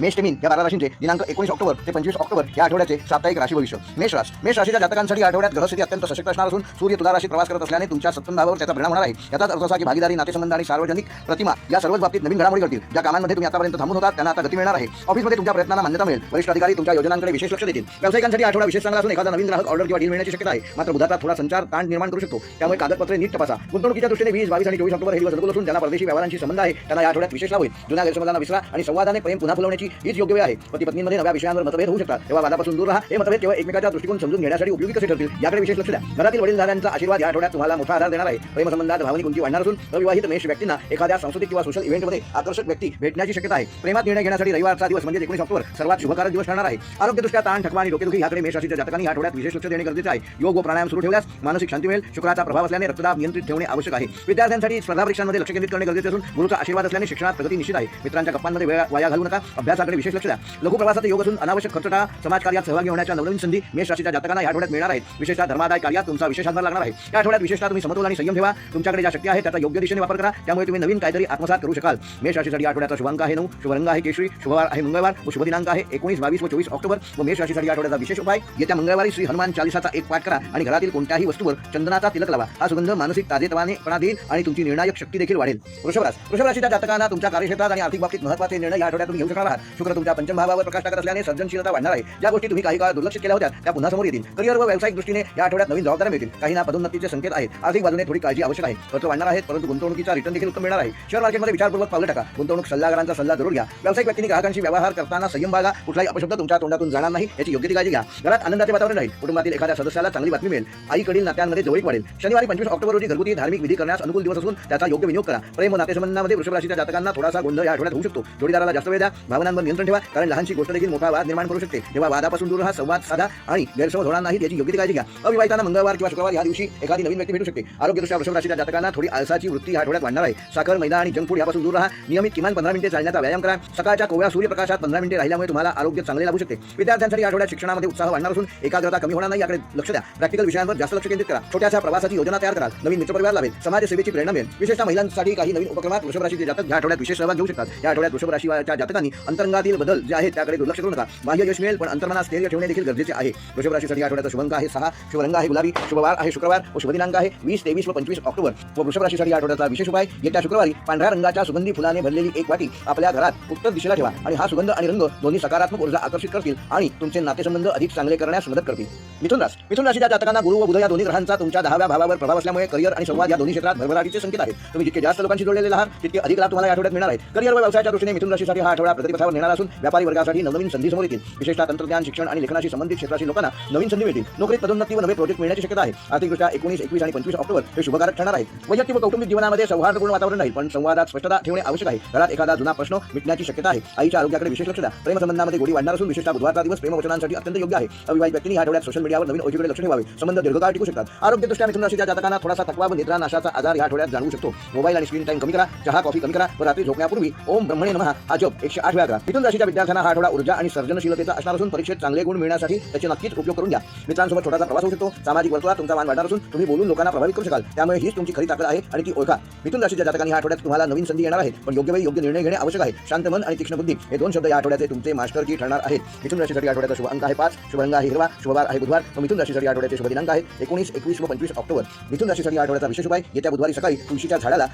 मेष मीन या बारा राशींचे दिनांक एकोणीस ऑक्टोबर ते पंचवीस ऑक्टोबर या आठवड्याचे साप्ताहिक राशी भविष्य. मेष राश मेष राशीच्या जातकांसाठी आठवड्यात ग्रहस्थिती अत्यंत सशक्त असणार असून सूर्य तुला राशीत प्रवास करत असल्याने तुमच्या सप्तम त्याचा परिणाम होणार आहे. याचाच अर्थ असा की भागीदारी नातेसंबंध आणि सार्वजनिक प्रतिमा या सर्वच बाबतीत नवीन घडामोडी करतील ज्या कामांमध्ये तुम्ही आतापर्यंत थांबून होता त्यांना आता गती मिळणार आहे. ऑफिसमध्ये तुमच्या प्रयत्नांना मान्यता मिळेल. वरिष्ठ अधिकारी तुमच्या योजनांकडे विशेष लक्ष देतील. व्यावसायिकांसाठी आठवडा विशेष चांगला असून एखादा नवीन ग्राहक ऑर्डर किंवा डील मिळण्याची शक्यता आहे. मात्र बुधाचा थोडा संचार ताण निर्माण करू शकतो. त्यामुळे कागदपत्रे नीट तपासा. गुंतवणुकीच्या दृष्टीने वीस बावीस आणि चोवीस ऑक्टोबर हे दिवस अनुकूल असून ज्यांना परदेशी व्यवहारांशी संबंध आहे त्यांना या आठवड्यात विशेष लाभ होईल. जुन्या गैरसमजांना विसरा आणि संवादाने प्रेम पुन्हा फुलवण्याची करण्याची हीच योग्य वेळ आहे. पती पत्नीमध्ये नव्या विषयांवर मतभेद होऊ शकतात. तेव्हा वादापासून दूर राहा. हे मतभेद केवळ एकमेकाच्या दृष्टिकोन समजून घेण्यासाठी उपयोगी कसे ठरतील याकडे विशेष लक्ष द्या. घरातील वडीलधाऱ्यांचा आशीर्वाद या आठवड्यात तुम्हाला मोठा आधार देणार आहे. प्रेमसंबंधात भावनिक उंची वाढणार असून अविवाहित मेष व्यक्तींना एखाद्या सांस्कृतिक किंवा सोशल इव्हेंटमध्ये आकर्षक व्यक्ती भेटण्याची शक्यता आहे. प्रेमात निर्णय घेण्यासाठी रविवारचा दिवस म्हणजे एकोणीस ऑक्टोबर. सर्वात शुभकारक दिवस ठरणार आहे. आरोग्यदृष्ट्या ताण ठकवा आणि डोकेदुखी याकडे मेष राशीच्या जातकांनी आठवड्यात विशेष लक्ष देणे गरजेचे आहे. योग व प्राणायाम सुरू ठेवल्यास मानसिक शांती मिळेल. शुक्राचा प्रभाव असल्याने रक्तदाब नियंत्रित ठेवणे आवश्यक आहे. विद्यार्थ्यांसाठी स्पर्धा परीक्षांमध्ये लक्ष केंद्रित करणे गरजेचे असून गुरुचा आशीर्वाद असल्याने शिक्षणात प्रगती निश्चित आहे. मित्रांच्या गप्पांमध्ये वेळ वाया घालू नका. अभ्यास अभ्यासाकडे विशेष लक्ष द्या. लघु प्रवासाचा योग असून अनावश्यक खर्च टाळा समाजकार्यात सहभागी होण्याच्या नवनवीन संधी मेष राशीच्या जातकांना या आठवड्यात मिळणार आहेत. विशेषतः धर्मादाय कार्यात तुमचा विशेष हातभार लागणार आहे. या आठवड्यात विशेषतः तुम्ही समतोल आणि संयम ठेवा. तुमच्याकडे ज्या शक्ती आहे त्याचा योग्य दिशेने वापर करा. त्यामुळे तुम्ही नवीन काहीतरी आत्मसात करू शकाल. मेष राशीसाठी आठवड्याचा शुभांक आहे नऊ शुभरंग आहे केशरी शुभवार आहे मंगळवार व शुभ दिनांक आहे एकोणीस बावीस व चोवीस ऑक्टोबर व मेष राशीसाठी आठवड्याचा विशेष उपाय येत्या मंगळवारी श्री हनुमान चालिसाचा एक पाठ करा आणि घरातील कोणत्याही वस्तूवर चंदनाचा तिलक लावा. हा सुगंध मानसिक ताजेतवानेपणा देईल आणि तुमची निर्णायक शक्ती देखील वाढेल. वृषभ रास राशीच्या जातकांना तुमच्या कार्यक्षेत्रात आणि आर्थिक बाबतीत महत्त्वाचे निर्णय या आठवड्यात तुम्ही घेऊ शकणार आहात. शुक्र तुमच्या पंचम भावावर प्रकाश टाकत असल्याने सर्जनशीलता वाढणार आहे. ज्या गोष्टी तुम्ही काही काळ दुर्लक्षित केल्या होत्या त्या पुन्हा समोर येतील. करिअर व व्यावसायिक दृष्टीने या आठवड्यात नवीन जबाबदाऱ्या मिळतील. काही ना पदोन्नतीचे संकेत आहेत. आर्थिक बाजूने थोडी काळजी आवश्यक आहे. खर्च वाढणार आहेत परंतु गुंतवणुकीचा रिटर्न देखील उत्तम मिळणार आहे. शेअर मार्केटमध्ये विचारपूर्वक पावलं टाका. गुंतवणूक सल्लागारांचा सल्ला जरूर घ्या. व्यावसायिक व्यक्तींनी ग्राहकांशी व्यवहार करताना संयम बाळगा. कुठलाही अपशब्द तुमच्या तोंडातून जाणार नाही याची योग्य ती काळजी घ्या. घरात आनंदाचे वातावरण राहील. कुटुंबातील एखाद्या सदस्याला चांगली बातमी मिळेल. आईकडील नात्यांमध्ये जवळीक वाढेल. शनिवारी पंचवीस ऑक्टोबर रोजी घरगुती धार्मिक विधी करण्यास अनुकूल दिवस असून त्याचा योग्य विनियोग करा. प्रेम नातेसंबंधामध्ये वृषभ राशीच्या जातकांना थोडासा गोंधळ या आठवड्यात होऊ शकतो. जोडीदाराला जास्त वेळ द्या. भावनांवर नियंत्रण ठेवा कारण लहानशी गोष्ट देखील मोठा वाद निर्माण करू शकते. तेव्हा वादापासून दूर हा संवाद साधा आणि गैरसमज होणार नाही याची योग्य ती काळजी घ्या. अविवाहितांना मंगळवार किंवा शुक्रवार या दिवशी एखादी नवीन व्यक्ती भेटू शकते. आरोग्यदृष्ट्या वृषभ राशीच्या जातकांना थोडी आळसाची वृत्ती या आठवड्यात वाढणार आहे. साखर मैदा आणि जंक फूड यापासून दूर राहा. नियमित किमान पंधरा मिनिटे चालण्याचा व्यायाम करा. सकाळच्या कोवळ्या सूर्यप्रकाशात पंधरा मिनिटे राहिल्यामुळे तुम्हाला आरोग्य चांगले लागू शकते. विद्यार्थ्यांसाठी आठवड्यात शिक्षणामध्ये उत्साह वाढणार असून एकाग्रता कमी होणार नाही. याकडे लक्ष द्या. प्रॅक्टिकल विषयांवर जास्त लक्ष केंद्रित करा. छोट्याशा प्रवासाची योजना तयार करा नवीन मित्रपरिवार लावेल समाजसेवेची प्रेरणा मिळेल. विशेषतः महिलांसाठी काही नवीन उपक्रमात वृषभ राशीचे जातक या आठवड्यात विशेष सहभाग घेऊ शकतात. या आठवड्यात वृषभ राशीच्या जातकांनी अंतरंगातील बदल जे आहेत त्याकडे दुर्लक्ष करू नका. बाह्य यश मिळेल पण अंतर्मनात स्थैर्य ठेवणे देखील गरजेचे आहे. वृषभ राशीसाठी आठवड्याचा शुभंग आहे सहा शुभरंग आहे गुलाबी शुभवार आहे शुक्रवार व शुभ दिनांक आहे वीस तेवीस व पंचवीस ऑक्टोबर. व वृषभ राशीसाठी आठवड्याचा विशेष उपाय येत्या शुक्रवारी पांढऱ्या रंगाच्या सुगंधी फुलाने भरलेली एक वाटी आपल्या घरात उत्तर दिशेला ठेवा आणि हा सुगंध आणि रंग दोन्ही सकारात्मक ऊर्जा आकर्षित करतील आणि तुमचे नातेसंबंध अधिक चांगले करण्यास मदत करतील. मिथुन राश. मिथुन राशीच्या जातकांना गुरु व बुध या दोन्ही ग्रहांचा तुमच्या दहाव्या भावावर प्रभाव असल्यामुळे करिअर आणि संवाद या दोन्ही क्षेत्रात भरभराटीचे संकेत आहेत. तुम्ही जितके जास्त लोकांशी जोडलेले आहात तितके अधिक लाभ तुम्हाला या आठवड्यात मिळणार आहे करिअर व व्यवसायाच्या दृष्टीने मिथुन राशीसाठी हा आठवडा प्रगतीपथावर नेणार असून व्यापारी वर्गासाठी नवनवीन संधी समोर येतील. विशेषतः तंत्रज्ञान शिक्षण आणि लेखनाशी संबंधित क्षेत्रातील लोकांना नवीन संधी मिळतील. नोकरीत पदोन्नती व नवे प्रोजेक्ट मिळण्याची शक्यता आहे. आर्थिकदृष्ट्या एकोणीस एकवीस आणि पंचवीस ऑक्टोबर हे शुभकारक ठरणार आहे वैयक्तिक व कौटुंबिक जीवनामध्ये सौहार्दपूर्ण वातावरण राहील पण संवादात स्पष्टता ठेवणे आवश्यक आहे. घरात एखादा जुना प्रश्न मिटण्याची शक्यता आहे. आईच्या आरोग्याकडे विशेष लक्ष द्या. प्रेमसंबंधामध्ये गोडी वाढणार असून विशेषतः बुधवारचा दिवस प्रेमवचनांसाठी अत्यंत योग्य आहे. अविवाहित व्यक्तींनी आठवड्यात सोशल मीडियावर नवीन ओळखीकडे लक्ष ठेवावे. संबंध दीर्घकाळ टिकू शकतात. आरोग्यदृष्ट्या मिथुन राशीच्या जातकांना थोडासा थकवा व निद्रा नाशाचा आजार या आठवड्यात जाणवू शकतो. मोबाईल आणि स्क्रीन टाइम कमी करा. चहा कॉफी कमी करा व रात्री झोपण्यापूर्वी ओम ब्रह्मणे नमः. हा जप एकशे आठ वेळा करा. मिथुन राशीच्या विद्यार्थ्यांना हा आठवडा ऊर्जा आणि सर्जनशीलतेचा असणार असून परीक्षेत चांगले गुण मिळण्यासाठी त्याचे नक्कीच उपयोग करून घ्या. मित्रांसोबत छोटासा प्रवास होऊ शकतो. सामाजिक वर्तुळात तुमचा मान वाढणार असून तुम्ही बोलून लोकांना प्रभावित करू शकाल. त्यामुळे हीच तुमची खरी ताकद आहे आणि ती ओळखा. मिथुन राशीच्या जातकांनी हा आठवड्यात तुम्हाला नवीन संधी येणार आहे पण योग्य वेळी योग्य निर्णय घेणे आवश्यक आहे. शांत मन आणि तीक्ष्ण बुद्धी हे दोन शब्द या आठवड्याचे तुमचे मास्टर की ठरणार आहेत. मिथुन राशीसाठी आठवड्याचा शुभ अंक आहे पाच शुभ रंग आहे हिरवा शुभवार आहे बुधवार. व मिथुन राशीसाठी आठवड्याचे शुभ दिनांक आहे एकोणीस एकवीस व पंचवीस ऑक्टोबर. मिथुन राशीसाठी आठवड्याचा विशेष उपाय येत्या बुधवारी सकाळी तुळशीच्या झाडाला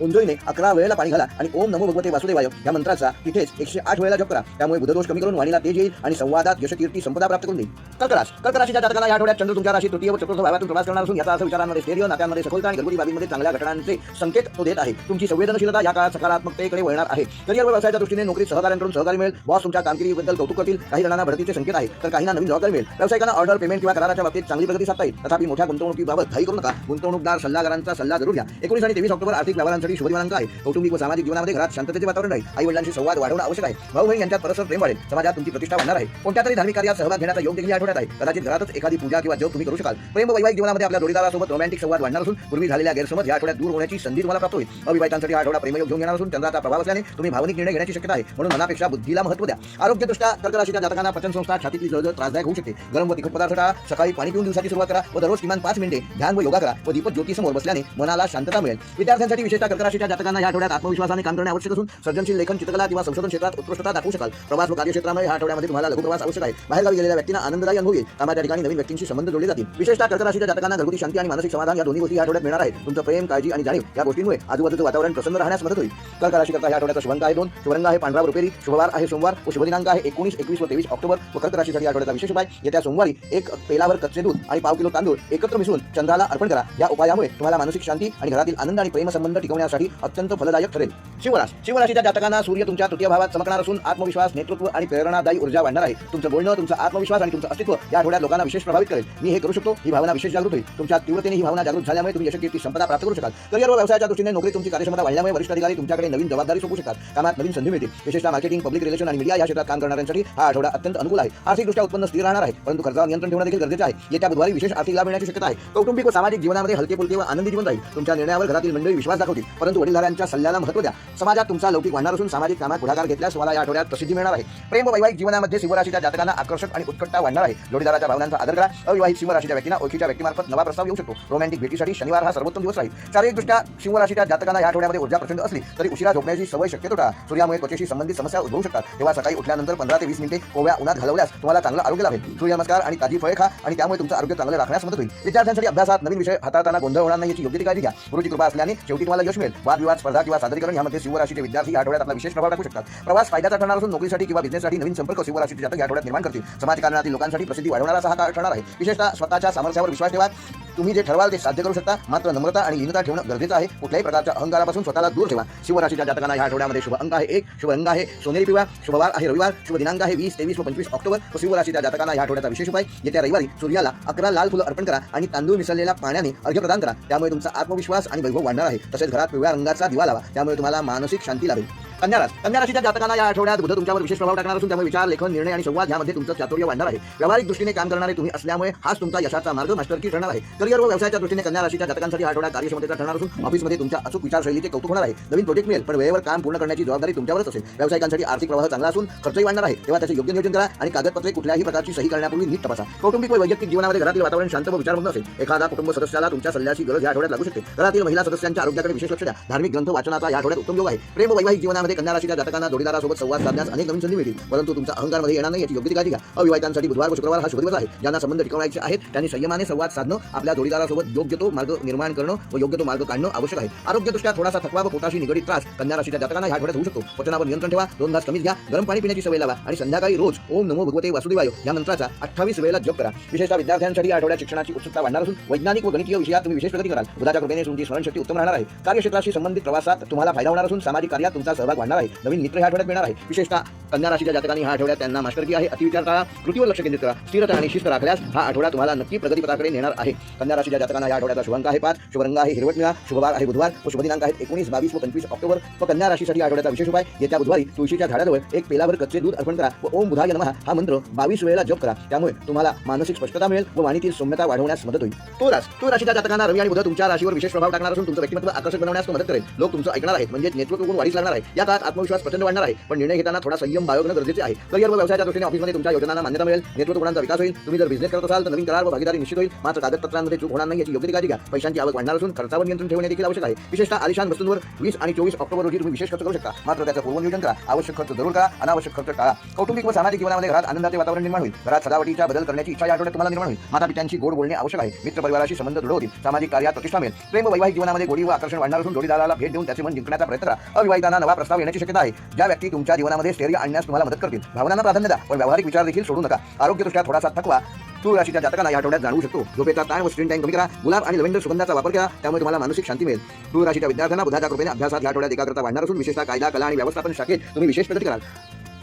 उंजळीने अकरा वेळेला पाणी घाला आणि ओम नमो भगवते वासुदेवाय. या मंत्राचा तिथेच एकशे आठ वेळेला जप करा. त्यामुळे बुधदोष कमी करून वाणीला तेज येईल आणि संवादात यशकीर्ती संपदा प्राप्त करून देईल. कर्कराश कर्कराशीच्या जातकाला या आठवड्यात चंद्र तुमच्या राशी तृतीय व चतुर्थ भावातून प्रवास करणार असून याचा असं विचारांमध्ये स्थैर्य नात्यांमध्ये सखोलता आणि घरगुती बाबींमध्ये चांगल्या घटनांचे संकेत तो देत आहे. तुमची संवेदनशीलता या काळात सकारात्मकतेकडे वळणार आहे. करिअर व्यवसायाच्या दृष्टीने नोकरी सहकार्यांकडून सहकारी मिळेल. बॉस तुमच्या कामगिरीबद्दल कौतुक करतील. काही जणांना भरतीचे संकेत आहे तर काहींना नवीन जबाबदारी मिळेल. व्यावसायिकांना ऑर्डर पेमेंट किंवा कराराच्या बाबतीत चांगली प्रगती साधता येईल. तथापि मोठ्या गुंतवणुकीबाबत घाई करू नका. गुंतवणूकदार सल्लागारांचा सल्ला जरूर घ्या. एकोणीस आणि तेवीस ऑक्टोबर आर्थिक व्यवहारांसाठी शुभ दिनांक आहे. कौटुंबिक व सामाजिक जीवनामध्ये घरात शांततेचे वातावरण राहील. आई वडिलांशी संवाद वाढवणं आवश्यक आहे. भाऊ बहीण यांच्यात परस्पर प्रेम वाढेल. समाजात तुमची प्रतिष्ठा वाढणार आहे. कोणत्या तरी धार्मिक कार्यात सहभाग घेण्याचा योग देखील आठवड्यात आहे. कदाचित घरातच एखादी पूजा किंवा जप तुम्ही करू शकाल. प्रेम वैवाहिक जीवनामध्ये आपल्या जोडीदारासोबत रोमॅन्टिक संवाद वाढणार असून पूर्वी झालेल्या गैरसमज या आठवड्यात दूर होण्याची संधी तुम्हाला प्राप्त होईल. अविवाहितांसाठी आठवडा प्रेमयोग घेऊन येणार असून चंद्राचा प्रभाव असल्याने तुम्ही भावनिक निर्णय घेण्याची शक्यता आहे. म्हणून मनापेक्षा बुद्धीला महत्त्व द्या. आरोग्यदृष्ट्या कर्क राशीच्या जातकांना पचन संस्था छातीतली जळजळ त्रासदायक होऊ शकते. गरम व तिखट पदार्थ टाळा. सकाळी पाणी पिऊन दिवसाची सुरुवात करा व दररोज किमान पाच मिनिटे ध्यान व योगा करा व दीपक ज्योती समोर बसल्याने मनाला शांतता मिळेल. विद्यार्थ्यांसाठी विशेषतः कर्क राशीच्या जातकांना या आठवड्यात आत्मविश्वासाने काम करणे आवश्यक असून सर्जनशील लेखन चित्रकला किंवा संशोधन क्षेत्रात उत्कृष्टता दाखवू शकाल. प्रवास व कार्यक्षेत्रामध्ये या आठवड्यामध्ये तुम्हाला लघु प्रवास आवश्यक आहे. बाहेरगावी गेलेल्या व्यक्तींना आनंददायी अनुभव येईल. कामाच्या ठिकाणी नवीन व्यक्तींशी संबंध जोडले जातील. विशेषतः कर्क राशीच्या जातकांना घरगुती शांती आणि मानसिक समाधान या दोन्ही गोष्टी या आठवड्यात मिळणार आहे तुमचं प्रेम काळजी आणि जाणीव या गोष्टींमुळे आजूबाजूचं वातावरण प्रसन्न राहण्यास मदत होईल. कर्क करता या आठवड्याचा शुभंक आहे दोन. शुभरंग आहे पांढरा रुपेरी. शुभवार आहे सोमवार व शुभदिनांक आहे एकोणीस एकवीस व तेवीस ऑक्टोबर व कर्क राशीसाठी आठवड्याचा विशेष उपाय. येत्या सोमवारी एक तेलावर कच्चे दूध आणि पाव किलो तांदूळ एकत्र मिसळून चंद्राला अर्पण करा. या उपायामुळे तुम्हाला मानसिक शांती आणि घरातील आनंद आणि प्रेमसंबंध होण्यासाठी अत्यंत फलदायक ठरेल. शिवराश शिवराशीच्या जातकांना सूर्य तुमच्या तृतीय भावात चमकणार असून आत्मविश्वास नेतृत्व आणि प्रेरणादायी ऊर्जा वाढणार आहे. तुमचं बोलणं तुमचा आत्मविश्वास आणि तुमचं अस्तित्व या आठवड्यात लोकांना विशेष प्रभावित करेल. मी हे करू शकतो. ही भावना विशेष जागृत होईल. तुमच्या तीव्रतेने ही भावना जागृत झाल्यामुळे तुम्ही यशस्वी संपदा प्राप्त करू शकाल. करिअर व्यवसायाच्या दृष्टीने नोकरी तुमची कार्यक्षमता वाढल्यामुळे वरिष्ठ अधिकारी तुमच्याकडे नवीन जबाबदारी सोपू शकतात कामात नवीन संधी मिळतील. विशेषतः मार्केटिंग पब्लिक रिलेशन आणि मीडिया या क्षेत्रात काम करणाऱ्यांसाठी हा आठवडा अत्यंत अनुकूल आहे. आर्थिकदृष्ट्या उत्पन्न स्थिर राहणार आहे परंतु खर्चावर नियंत्रण ठेवणं देखील गरजेचं आहे. येत्या बुधवारी विशेष आर्थिक लाभ मिळण्याची शक्यता आहे. कौटुंबिक व सामाजिक जीवनामध्ये हलके फुलके व आनंदी जीवन राहील. तुमच्या निर्णयावर घरातील मंडळी विश्वास दाखवतील. परंतु वडीलधाऱ्यांच्या सल्ल्याला महत्त्व द्या. समाजात तुमचा लौकिक वाढणार असून सामाजिक कामात पुढाकार घेतल्यास तुम्हाला या आठवड्यात प्रसिद्धी मिळणार आहे. प्रेम वैवाहिक जीवनामध्ये शिवराशीच्या जातकांना आकर्षक आणि उत्कटता वाढणार आहे. जोडीदाराच्या भावनांचा आदर करा. अविवाहित शिवराशीच्या व्यक्तींना ओळखीच्या व्यक्तीमार्फत नवा प्रस्ताव येऊ शकतो. रोमॅन्टिक भेटीसाठी शनिवार हा सर्वोत्तम दिवस राहील. शारीरिकदृष्ट्या शिवराशीच्या जातकांना या आठवड्यामध्ये ऊर्जा प्रचंड असली तरी उशिरा झोपण्याची सवय शक्यतो टाळा. सूर्यामुळे त्वचेशी संबंधित समस्या उद्भवू शकतात. तेव्हा सकाळी उठल्यानंतर पंधरा ते वीस मिनिटे कोव्या उन्हात घालवल्यास तुम्हाला चांगलं आरोग्य लाभेल. सूर्यनमस्कार आणि ताजी फळे खा आणि त्यामुळे तुमचं आरोग्य चांगलं राखण्यास मदत होईल. विद्यार्थ्यांसाठी अभ्यासात नवीन विषय हाताळताना गोंधळ होणार नाही याची योग्य काळजी घ्या. गुरुची कृपा असल्याने शेवटी तुम्हाला यश मिळेल. वादविवाद स्पर्धा किंवा सादरीकरण यामध्ये शिवराशीचे विद्यार्थी या आठवड्यात आपला विशेष प्रभाव टाकू शकतात. प्रवास फायद्याचा ठरणार असून नोकरीसाठी किंवा बिझनेससाठी नवीन संपर्क शिवराशीचे जातक या आठवड्यात निर्माण करतील. समाजकारणातील लोकांसाठी प्रसिद्धी वाढवणारा हा काळ ठरणार आहे. विशेषतः स्वतःच्या सामर्थ्यावर विश्वास ठेवा. तुम्ही जे ठरवाल ते साध्य करू शकता. मात्र नम्रता आणि लीनता ठेवणं गरजेचं आहे. कुठल्याही प्रकारच्या अहंकारापासून स्वतःला दूर ठेवा. शिवराशीच्या जातकांना या आठवड्यामध्ये शुभ अंक आहे एक शुभ रंग आहे. सोनेरी पिवा शुभवार आहे रविवार. शुभ दिनांक आहे वीस तेवीस व पंचवीस ऑक्टोबर. व शिवराशीच्या जातकांना या आठवड्याचा विशेष उपाय. येत्या रविवारी सूर्याला अकरा लाल फुलं अर्पण करा आणि तांदूळ मिसळलेल्या पाण्याने अर्घ्य प्रदान करा. त्यामुळे तुमचा आत्मविश्वास आणि वैभव वाढणार आहे. तसेच घरात पिवळ्या रंगाचा दिवा लावा. त्यामुळे तुम्हाला मानसिक शांती लाभेल. कन्या रास कन्या राशीच्या जातकांना या आठवड्यात बुध तुमच्यावर विशेष प्रभाव टाकणार असून त्यामुळे विचार लेखन निर्णय आणि संवाद यामध्ये तुमचं चातुर्य वाढणार आहे. व्यावहारिक दृष्टीने काम करणारे तुम्ही असल्यामुळे हाच तुमचा यशाचा मार्ग मास्टरकी ठरणार आहे. करिअर व व्यवसायाच्या दृष्टीने कन्या राशीच्या जातकांसाठी आठवड्यात आठवडा कार्यक्षमतेचा ठरणार असून ऑफिसमध्ये तुमच्या अचूक विचारशैलीचे कौतुक होणार आहे. नवीन प्रोजेक्ट मिळेल पण वेळेवर काम पूर्ण करण्याची जबाबदारी तुमच्यावरच असेल. व्यावसायिकांसाठी आर्थिक प्रवाह चांगला असून खर्चही वाढणार आहे. तेव्हा त्याचे योग्य नियोजन करा आणि कागदपत्रे कुठल्याही प्रकारची सही करण्यापूर्वी नीट तपासा. कौटुंबिक व वैयक्तिक जीवनामध्ये घरातील वातावरण शांत व विचारबंद असेल. एखादा कुटुंब सदस्याला तुमच्या सल्ल्याची गरज या आठवड्यात लागू शकते. घरातील महिला सदस्यांच्या आरोग्याकडे विशेष लक्ष द्या. धार्मिक ग्रंथ वाचनाचा या आठवड्यात उत्तम योग आहे. प्रेम वैवाहिक जीवनामध्ये कन्या राशीच्या जातकांना जोडीदारासोबत संवाद साधण्यास अनेक नवीन संधी मिळतील. परंतु तुमचा अहंकारमध्ये येणार नाही याची योग्य ती काळजी घ्या. अविवाहितांसाठी बुधवार व शुक्रवार हा शुभ दिवस आहे. ज्यांना संबंध टिकवायचे आहेत त्यांनी संयमाने संवाद साधणं आपल्या जोडीदारासोबत योग्य तो मार्ग निर्माण करणं व योग्य तो मार्ग काढणं आवश्यक आहे. आरोग्यदृष्ट्या थोडासा थकवा व पोटाशी निगडीत त्रास कन्या राशीच्या जातकांना ह्या आठवड्यात होऊ शकतो. पचनावर नियंत्रण ठेवा दोन घास कमीच घ्या गरम पाणी पिण्याची सवय लावा आणि संध्याकाळी रोज ओम नमो भगवते वासुदेवाय या मंत्राचा अठ्ठावीस वेळेला जप करा. विशेषतः विद्यार्थ्यांसाठी या आठवड्यात शिक्षणाची उत्सुकता वाढणार असून वैज्ञानिक व गणितीय विषयात तुम्ही विशेष प्रगती कराल. बुधाच्या कृपेने तुमची स्मरणशक्ती उत्तम राहणार आहे. कार्यक्षेत्राशी संबंधित प्रवासात तुम्हाला फायदा होणार असून सामाजिक कार्यात तुमचा सहभाग वाढणार आहे. नवीन मित्र ह्या आठवड्यात मिळणार आहे. विशेषतः कन्या राशीच्या जातकांनी हा आठवड्यात त्यांना मास्टरकी आहे. अतिविचार करा. कृतीवर लक्ष केंद्रित करा. स्थिरता आणि शिस्त राखल्यास हा आठवडा तुम्हाला नक्की प्रगतीपथाकडे नेणार आहे. कन्या राशीच्या जातकांना या आठवड्याचा शुभांक आहे पाच. शुभरंग आहे हिरवट मिळा शुभवार आहे बुधवार व शुभ दिनांक आहेत एकोणीस बावीस व पंचवीस ऑक्टोबर. व कन्या राशीसाठी आठवड्याचा विशेष उपाय येत्या बुधवारी तुळशीच्या झाडाजवळ एक पेलावर कच्चे दूध अर्पण करा व ओम बुधाय नमः हा मंत्र बावीस वेळेला जप करा. त्यामुळे तुम्हाला मानसिक स्पष्टता मिळेल व वाणीतील सौम्यता वाढवण्यास मदत होईल. तो रास तो राशीच्या जातकांना रवी आणि बुध तुमच्या राशीवर विशेष प्रभाव टाकणार असून तुमचं व्यक्तिमत्व आकर्षक बनवण्यास मदत करेल. लोक तुमचं ऐकणार आहेत. म्हणजे नेतृत्व गुण वाढीस लागणार आहे. या काळात आत्मविश्वास प्रचंड वाढणार आहे. पण निर्णय घेताना थोडा संयम बाळगणं गरजेचे आहे. करिअर व व्यवसायाच्या दृष्टीने ऑफिसमध्ये तुमच्या योजनांना मान्यता मिळेल. नेतृत्व गुणांचा विकास होईल? तुम्ही जर बिझनेस करत असाल तर नवीन करार व भागीदारी निश्चित होईल. मात्र कागदपत्रांमध्ये चूक होणार नाही याची योग्य काळजी घ्या. पैशांची आवक वाढणार असून खर्चावर नियंत्रण ठेवणे देखील आवश्यक आहे. विशेषतः आलिशान वस्तूंवर वीस आणि चोवीस ऑक्टोबर रोजी तुम्ही विशेष खर्च करू शकता. मात्र त्याचं पूर्वनियोजन करा. आवश्यक खर्च जरूर करा. अनावश्यक खर्च टाळा. कौटुंबिक व सामाजिक जीवनामध्ये घरात आनंदाचे वातावरण निर्माण होईल. घरात सजावटीचा बदल करण्याची इच्छा या आठवड्यात तुम्हाला निर्माण होईल. माता पित्यांची गोड बोलणे आवश्यक आहे. मित्र परिवाराशी संबंध दृढ होतील. सामाजिक कार्यात प्रतिष्ठा मिळेल. प्रेम वैवाहिक जीवनामध्ये गोडी व आकर्षण वाढणार असून जोडीदाराला भेट देऊन त्याचे मन जिंकण्याचा प्रयत्न करा. अविवाहितांना नवा प्रस्ताव येण्याची शक्यता आहे. ज्या व्यक्ती तुमच्या जीवनामध्ये स्थैर्य आणण्यास तुम्हाला मदत करतील. भावनांना प्राधान्य द्या पण व्यावहारिक विचार देखील सोडू नका. आरोग्यदृष्ट्या थोडासा थकवा तू राशीच्या जातकाला या आठवड्यात जाणवू शकतो. झोपेचा ताण व स्क्रीन टाइम कमी करा. गुलाब आणि लव्हेंडर सुगंधाचा वापर करा. त्यामुळे तुम्हाला मानसिक शांती मिळेल. तू राशीच्या विद्यार्थ्यांना बुधाच्या कृपेने अभ्यासात या आठवड्यात एकाग्रता वाढणार असून विशेषतः कायदा कला आणि व्यवस्थापन शाखेत तुम्ही विशेष प्रगती कराल.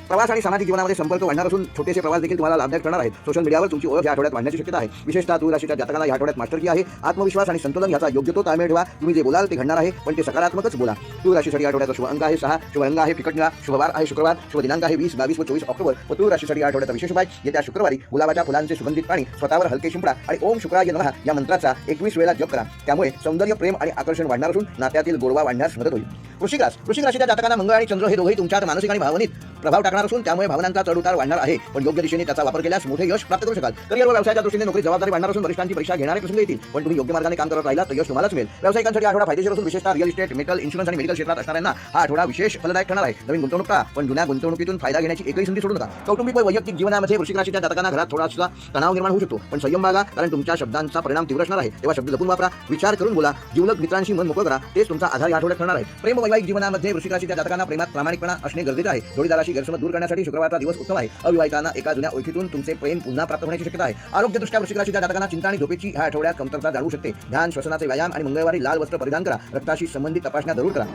प्रवास आणि सामाजिक जीवनामध्ये संपर्क वाढणार असून छोटेसे प्रवास देखील तुम्हाला लाभदायक ठरणार आहेत. सोशल मीडियावर तुमची ओळख या आठवड्यात वाढण्याची शक्यता आहे. विशेषतः तूळ राशीच्या जातकाला या आठवड्यात मास्टर की आहे. आत्मविश्वास आणि संतुलन याचा योग्य तो ताळमेळ ठेवा. तुम्ही जे बोलाल ते घडणार आहे पण ते सकारात्मकच बोला. तूळ राशीसाठी आठवड्याचा शुभ अंक आहे सहा. शुभ रंग आहे फिकट निळा. शुभवार आहे शुक्रवार. शुभ दिनांक आहे वीस बावीस व चोवीस ऑक्टोबर. व तूळ राशीसाठी आठवड्याचा विशेष उपाय. येत्या शुक्रवारी गुलाबाच्या फुलांचे सुगंधित पाणी स्वतःवर हलके शिंपडा आणि ओम शुक्राय नमः या मंत्राचा एकवीस वेळा जप करा. त्यामुळे सौंदर्य प्रेम आणि आकर्षण वाढणार असून नात्यातील गोडवा वाढण्यास मदत होईल. वृषिक रास राशीच्या जातकांना मंगळ आणि चंद्र हे दोघेही तुमच्यात मानसिक आणि भावनिक प्रभाव टाकणार असून त्यामुळे भावनांचा चढउतार वाढणार आहे. पण योग्य दिशेने त्याचा वापर केल्यास मोठे यश प्राप्त करू शकाल. करिअर व्यवसायाच्या दृष्टीने नोकरी जबाबदारी वाढणार असून वरिष्ठांची परीक्षा घेणारे प्रसंग येतील पण तुम्ही योग्य मार्गाने काम करत राहिला तर यश तुम्हालाच मिळेल. व्यावसायिकांसाठी आठवडा फायदेशीर असून विशेषतः रिअल इस्टेट मेटल इन्शुरन्स आणि मेडिकल क्षेत्रात असणाऱ्यांना हा आठवडा विशेष फलदायक ठरणार आहे. नवीन गुंतवणूक पण जुन्या गुंतवणुकीतून फायदा घेण्याची एकही संधी सोडू नका. कौटुंबिक व वैयक्तिक जीवनामध्ये वृषिक राशीच्या जातकांना घरात थोडासा तणाव निर्माण होऊ शकतो. पण संयम बागा कारण तुमच्या शब्दांचा परिणाम तीव्र असणार आहे. तेव्हा शब्द जपून वापरा विचार करून बोला जीवलक मित्रांशी मन मोकळं करा. तेच तुमचा आधार या आठवड्यात ठरणार आहे. प्रेम वैवाहिक जीवनामध्ये वृषिक राशीच्या जातकांना प्रेमात प्रामाणिकपणा असणे गरजेचे आहे. जोडीदाराशी गैरसमज दूर करण्यासाठी शुक्रवारचा दिवस उत्तम आहे. अविवाहितांना एका जुन्या ओळखीतून तुमचे प्रेम पुन्हा प्राप्त होण्याची शक्यता आहे. आरोग्यदृष्ट्या वृश्चिक राशीच्या जातकांना चिंता आणि झोपेची ह्या आठवड्यात कमतरता जाणवू शकते. ध्यान श्वसनाचे व्यायाम आणि मंगळवारी लाल वस्त्र परिधान करा. रक्ताशी संबंधित तपासण्या जरूर करा.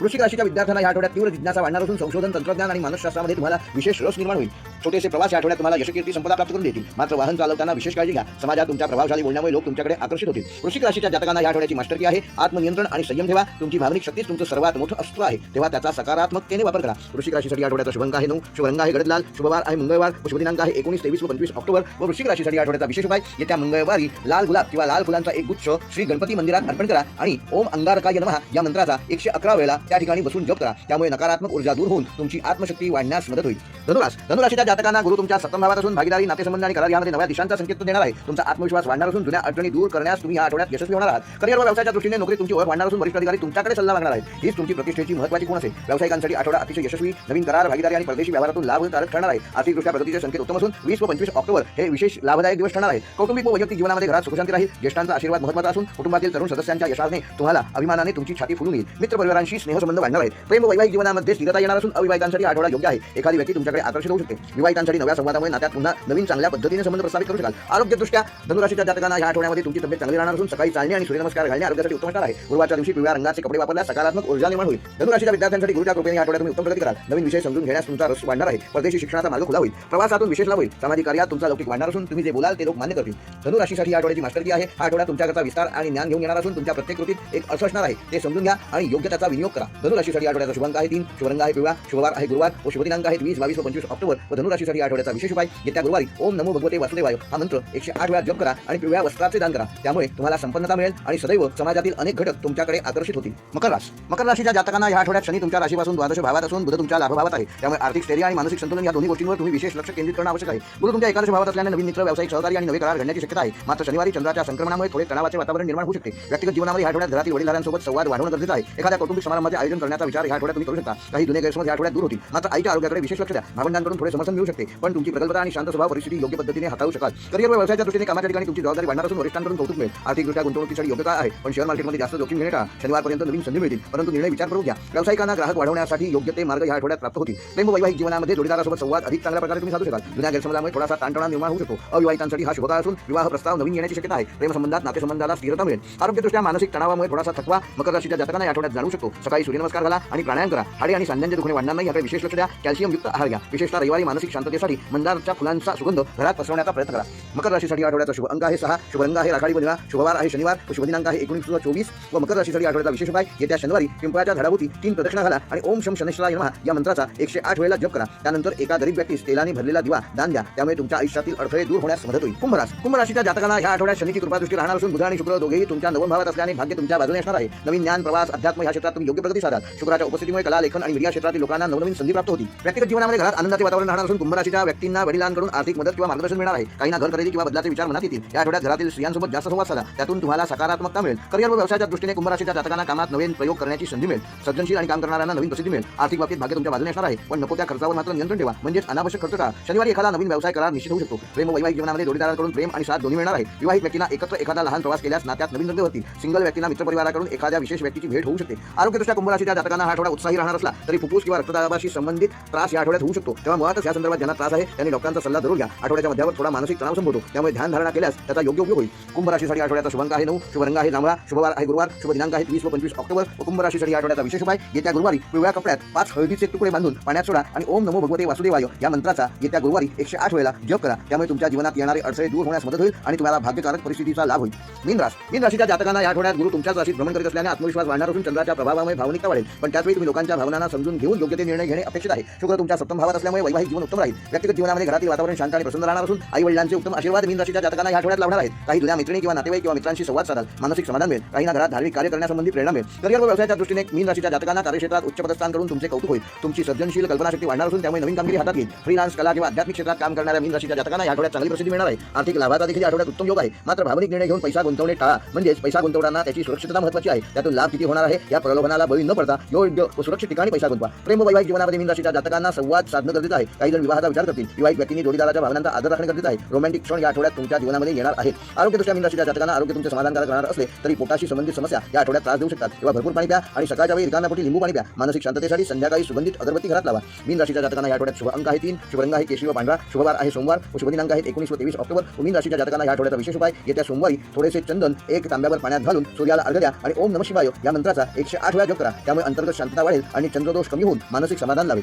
वृश्चिक राशीच्या विद्यार्थ्यांना या आठवड्यात तीव्र जिज्ञासा वाढणार असून संशोधन तंत्रज्ञान आणि मानसशास्त्रामध्ये तुम्हाला विशेष रस निर्माण होईल. छोटेसे प्रवास या आठवड्यात तुम्हाला यशकीर्ती संपदा प्राप्त करून देतील. मात्र वाहन चालवताना विशेष काळजी घ्या. समाजात तुमच्या प्रभावशाली बोलण्यामुळे लोक तुमच्याकडे आकर्षित होतील. वृश्चिक राशीच्या जातकांना या आठवड्याची मास्टरकी आहे. आत्मनियंत्रण आणि संयम ठेवा. तुमची भावनिक शक्तीच तुमचं सर्वात मोठं अस्त्र आहे. तेव्हा त्याचा सकारात्मकतेने वापर करा. वृश्चिक राशीसाठी आठवड्याचा शुभंग आहे नऊ. शुभरंग आहे गडदलाल. शुभवार आहे मंगळवार. शुभदिनांक आहे एकोणीस तेवीस व पंचवीस ऑक्टोबर व वृश्चिक राशीसाठी आठवड्याचा विशेष उपाय. येत्या मंगळवारी लाल गुलाब किंवा लाल फुलांचा एक गुच्छ श्री गणपती मंदिरात अर्पण करा आणि ओम अंगारकाय नमः या मंत्राचा एकशे अकरा वेळा त्या ठिकाणी बसून जप करा. त्यामुळे नकारात्मक ऊर्जा दूर होऊन तुमची आत्मशक्ती वाढण्यास मदत होईल. धनुराश धनुराशीच्या जातकांना गुरु तुमच्या सप्तम भावात असून भागीदारी नातेसंबंध आणि करार यामध्ये नव्या दिशांचा संकेत देणार आहे. तुमचा आत्मविश्वास वाढणार असून जुन्या अडचणी दूर करण्यास तुम्ही या आठवड्यात यशस्वी होणार आहात. करिअर व व्यवसायाच्या दृष्टीने नोकरी तुमची ओळख वाढणार असून वरिष्ठ अधिकारी तुमच्याकडे सल्ला लागणार आहेत. हीच तुमची प्रतिष्ठेची महत्त्वाची गुण असेल? व्यावसायिकांसाठी आठवडा अतिशय यशस्वी नवीन करार भागीदारी आणि परदेशी व्यवहारातून लाभ ठरणार आहे. आर्थिकदृष्ट्या प्रगतीचे संकेत उत्तम असून वीस व पंचवीस ऑक्टोबर हे विशेष लाभदायक दिवस ठरणार आहे. कौटुंबिक व वैयक्तिक जीवनामध्ये घरात सुखशांती राहील. ज्येष्ठांचा आशीर्वाद महत्त्वाचा असून कुटुंबातील तरुण सदस्यांच्या यशाने तुम्हाला अभिमानाने तुमची छाती फुलून येईल. मित्र परिवारांशी स्नेहसंबंध वाढणार आहेत. प्रेम वैवाहिक जीवनामध्ये स्थिरता येणार असून अविवाहितांसाठी आठवडा योग्य आहे. एखादी व्यक्ती तुमच्याकडे आकर्षित होऊ शकते. विवाहितांसाठी नव्या संवादामुळे नात्यात पुन्हा नवीन चांगल्या पद्धतीने संबंध प्रस्थापित करू शकाल. आरोग्यदृष्ट्या धनुराशीच्या जातकांना या आठवड्यामध्ये तुमची तब्येत चांगली राहणार असून सकाळी चालणे आणि सूर्यनमस्कार घालणे आरोग्यासाठी उत्तम असणार आहे. गुरुवारच्या दिवशी पिवळ्या रंगाचे कपडे वापरल्यास सकारात्मक ऊर्जा निर्माण होईल. धनुराशीच्या विद्यार्थ्यांसाठी गुरुच्या कृपेने या आठवड्यात तुम्ही उत्तम प्रगती कराल. नवीन विषय समजून घेण्यास तुमचा रस वाढणार आहे. परदेशी शिक्षणाचा मार्ग खुला होईल. प्रवासातून विशेष लाभ होईल. सामाजिक कार्यात तुमचा लौकिक वाढणार असून तुम्ही जे बोलाल ते लोक मान्य करतील. धनुराशीसाठी या आठवड्याची मास्टरकी आहे. हा आठवडा तुमच्याकरता विस्तार आणि ज्ञान घेऊन येणार असून तुमच्या प्रत्येक कृतीत एक असं असणार आहे. ते समजून घ्या आणि योग्य त्याचा विनियोग करा. धनुराशीसाठी आठवड्याचा शुभांक आहे तीन शुभरंग आहे पिवळा शुभवार आहे गुरुवार व शुभदिनांक आहे वीस बावीस व पंचवीस ऑक्टोबर. व धनुराशीसाठी आठवड्याचा विशेष उपाय येत्या गुरुवारी ओम नमो भगवते वासुदेवाय हा मंत्र एकशे आठ वेळा जप करा आणि पिवळ्या वस्त्राचे दान करा. त्यामुळे तुम्हाला संपन्नता मिळेल आणि सदैव समाजातील अनेक घटक तुमच्याकडे आकर्षित होतील. मकर राश. मकर राशीच्या जातकांना या आठवड्यात शनी तुमच्या राशीपासून द्वादश भावात असून बुध तुमच्या लाभभावात आहे. त्यामुळे आर्थिक स्थैर्य आणि मानसिक संतुलन या दोन्ही गोष्टींवर तुम्ही विशेष लक्ष केंद्रित करणं आवश्यक आहे. गुरु तुमच्या एकादश भावात असल्याने नवीन मित्र व्यावसायिक सहकारी आणि नवे करार घडण्याची शक्यता आहे. मात्र शनिवारी चंद्राच्या संक्रमणामुळे थोडे तणावाचे वातावरण निर्माण होऊ शकते. व्यक्तिगत जीवनामध्ये आठवड्यात घरातील वडीलधाऱ्यांसोबत संवाद वाढवणं गरजेचं आहे. एखाद्या कौटुंबिक समारंभाचे आयोजन करण्याचा विचार या आठवड्यात तुम्ही करू शकता. काही जुने गैरसमज या आठवड्यात दूर होतील. मात्र आईच्या आरोग्याकडे विशेष लक्ष द्या. भावंडांकडून थोडे समर्थन मिळू शकते. पण तुमची प्रगल्भता आणि शांत स्वभाव परिस्थिती योग्य पद्धतीने हाताळू शकाल. करिअर व्यवसायाच्या दृष्टीने कामाच्या ठिकाणी तुमची जबाबदारी वाढणार असून वरिष्ठांकडून कौतुक मिळेल. आर्थिकदृष्ट्या गुंतवणुकीसाठी योग्य आहे. पण शेअर मार्केटमध्ये जास्त जोखीम घेण्याचा शनिवारपर्यंत नवीन संधी मिळतील. परंतु निर्णय विचार करू घ्या. व्यावसायिकांना ग्राहक वाढवण्यासाठी योग्य ते मार्ग या आठवड्यात प्राप्त होतील. प्रेम वैवाहिक जीवनामध्ये जोडीदारासोबत संवाद अधिक चांगल्या प्रकारे तुम्ही साधू शकाल. जुन्या गैरसमजामुळे थोडासा ताणतणाव निर्माण होऊ शकतो. अविवाहितांसाठी हा शुभकाळ असून विवाह प्रस्ताव नवीन येण्याची शक्यता आहे. प्रेमसंबंधात नातेसंबंधाला स्थिरता मिळेल. आरोग्यदृष्ट्या मानसिक तणावामुळे थोडासा थकवा मकर राशीच्या जातकांना या आठवड्यात जाणू शकतो. सकाळी सूर्यनमस्कार घाला आणि प्राणायाम करा. हाडे आणि सांध्यांचे दुखणे वाढणार नाही याकडे विशेष लक्ष द्या. कॅल्शियम युक्त आहार घ्या. विशेषतः रविवारी मानसिक शांततेसाठी मंदारच्या फुलांचा सुगंध घरात पसरवण्याचा प्रयत्न करा. मकर राशीसाठी आठवड्याचा शुभ अंक आहे सहा. शुभ रंग आहे राखाडी बनिवा शुभवार आहे शनिवार. व शुभ दिनांक आहे एकोणीस चोवीस. व मकर राशीसाठी आठवड्याचा विशेष उपाय. येत्या शनिवारी पिंपळाच्या झाडाभोवती तीन प्रदक्षिणा घाला आणि ओम शम शनेश्वराय नमः या मंत्राचा एकशे आठ वेळेला जप करा. त्यानंतर एका गरीब व्यक्तीस तेलाने भरलेला दिवा दान द्या. त्यामुळे तुमच्या आयुष्यातील अडथळे दूर होण्यास मदत होईल. कुंभरास कुंभराशीच्या जातकाला या आठवड्यात शनीची कृपादृष्टी राहणार असून बुध आणि शुक्र दोघेही तुमच्या नवम भावात असल्याने भाग्य तुमच्या बाजूने असणार आहे. नवीन ज्ञान प्रवास अध्यात्म या क्षेत्रात तुम्ही योग्य प्रगती शुक्राच्या उपस्थितीमुळे कला लेखन आणि मीडिया क्षेत्रातील लोकांना नवनवीन संधी प्राप्त होती. व्यक्तिगत जीवनामध्ये घरात आनंदाचे वातावरण राहणार असून कुंभराशीच्या व्यक्तींना वडिलांकडून आर्थिक मदत किंवा मार्गदर्शन मिळणार आहे. काहींना घर खरेदी किंवा बदलाचे विचार मनात येतील. या आठवड्यात घरातील स्त्रियांसोबत जास्त संवाद साधा. त्यातून तुम्हाला सकारात्मकता मिळेल. करिअर व व्यवसायाच्या दृष्टीने कुंभराशीच्या जातकांना कामात नवीन प्रयोग करण्याची संधी मिळेल. सर्जनशील आणि काम करणाऱ्यांना नवीन प्रसिद्धी मिळेल. आर्थिक बाबतीत भाग्य तुमच्या बाजूने असणार आहे. पण नको त्या खर्चावर मात्र नियंत्रण ठेवा. म्हणजेच अनावश्यक खर्च का शनिवारी एखादा नवीन व्यवसाय करार निश्चित होऊ शकतो. प्रेम व वैवाहिक जीवनामध्ये जोडीदारांकडून प्रेम आणि साथ दोन्ही मिळणार आहे. विवाहित व्यक्तींना एकत्र एखादा लहान प्रवास केल्यास नात्यात नवीन रंग होतील. सिंगल व्यक्तींना मित्रपरिवाराकडून एखाद्या विशेष व्यक्तीची भेट होऊ शकते. आरोग्यदृष्ट्या कुंभराशीच्या जातकांना हा आठवडा उत्साही राहणार असला तरी फुफ्फुस किंवा रक्तदाबाशी संबंधित त्रास या आठवड्यात होऊ शकतो. तेव्हा मुळातच या संदर्भात ज्यांना त्रास आहे त्यांनी डॉक्टरांचा सल्ला जरूर घ्या. आठवड्याच्या मध्यावर थोडा मानसिक तणाव संभवतो त्यामुळे ध्यान धारणा केल्यास त्याचा योग्य उपयोग होईल. कुंभ राशीसाठी आठवड्याचा शुभंक आहे नऊ शुभ रंग आहे जांभळा शुभवार आहे गुरुवार शुभ दिनांक आहे वीस व पंचवीस ऑक्टोबर व कुंभ राशीसाठी आठवड्याचा विशेष उपाय येत्या गुरुवारी पिवळ्या कपड्यात पाच हळदीचे तुकडे बांधून पाण्यात सोडा आणि ओम नमो भगवते वासुदेवाय या मंत्राचा येत्या गुरुवारी एकशे आठ वेळेला जप करा. त्यामुळे तुमच्या जीवनात येणारे अडचणी दूर होण्यास मदत होईल आणि तुम्हाला भाग्यकारक परिस्थितीचा लाभ होईल. मीन रास मीन राशीच्या जातकांना या आठवड्यात गुरु तुमच्याच राशीत भ्रमण करीत असल्याने आत्मविश्वास वाढणार असून चंद्राच्या प्रभावामुळे भावना भावनिकता वाढेल. पण त्याचवेळी तुम्ही लोकांच्या भावनांना समजून घेऊन योग्य ते निर्णय घेणे अपेक्षित आहे. शुक्र तुमच्या सप्तम भावात असल्यामुळे वैवाहिक जीवन उत्तम राहील. व्यक्तिगत जीवनामध्ये घरातील वातावरण शांत आणि प्रसन्न राहणार असून आई वडिलांचे उत्तम आशीर्वाद मीन राशीच्या जातकांना या आठवड्यात लावणार आहेत. काही जुन्या मैत्रिणी किंवा नातेवाईक किंवा मित्रांशी संवाद साधाल. मानसिक समाधान मिळेल. काहींना घरात धार्मिक कार्य करण्यासंबंधी प्रेरणा मिळेल. करिअर व व्यवसायाच्या दृष्टीने मीन राशीच्या जातकांना कार्यक्षेत्रात उच्च पदस्थान करून तुमचे कौतुक होईल. तुमची सर्जनशील कल्पनाशक्ती वाढणार असून त्यामुळे नवीन कामगिरी हातात घेईल. फ्रीलान्स कला किंवा आध्यात्मिक क्षेत्रात काम करणाऱ्या मीन राशीच्या जातकांना या आठवड्यात चांगली प्रसिद्धी मिळणार आहे. आर्थिक लाभाचा देखील आठवड्यात उत्तम योग आहे. मात्र भावनिक निर्णय घेऊन पैसा गुंतवणे टाळा. म्हणजेच पैसा गुंतवताना त्याची सुरक्षितता महत्वाची आहे. त्यातून लाभ किती होणार आहे या प्रलोभनाला बळी न पडता योग्य व सुरक्षित ठिकाणी पैसा गुंतवा. प्रेम वैवाहिक जीवनामध्ये मीन राशीच्या जातकांना संवाद साधणं गरजेचं आहे. काही जण विवाहाचा विचार करतील. विवाहिक व्यक्तींनी जोडीदाराच्या भावनांचा आदर राखणे गरजेचं आहे. रोमॅन्टिक क्षण या आठवड्यात तुमच्या जीवनामध्ये येणार आहेत. आरोग्यदृष्ट्या मीन राशीच्या जातकांना आरोग्य तुमचे समाधानकारक राहणार असले तरी पोटाशी संबंधित समस्या या आठवड्यात त्रास देऊ शकतात. तेव्हा भरपूर पाणी प्या आणि सकाळच्या वेळी रिकाम्यापोटी लिंबू पाणी प्या. मानसिक शांततेसाठी संध्याकाळी सुगंधित अगरबत्ती घरात लावा. मीन राशीच्या जातकांना या आठवड्यात शुभ अंक आहे तीन. शुभरंग आहे केशरी व पांढरा. शुभवार आहे सोमवार व शुभ दिनांक आहेत एकोणीस व तेवीस ऑक्टोबर मीन राशीच्या जातकांना या आठवड्याचा विशेष उपाय येत्या सोमवारी थोडेसे चंदन एक तांब्यावर पाण्यात घालून सूर्याला अर्घ द्या आणि ओम नम शिवाय या मंत्राचा एकशे आठ वेळा जप करा. त्यामुळे अंतर्गत शांतता वाढेल आणि चंद्रदोष कमी होऊन मानसिक समाधान लावेल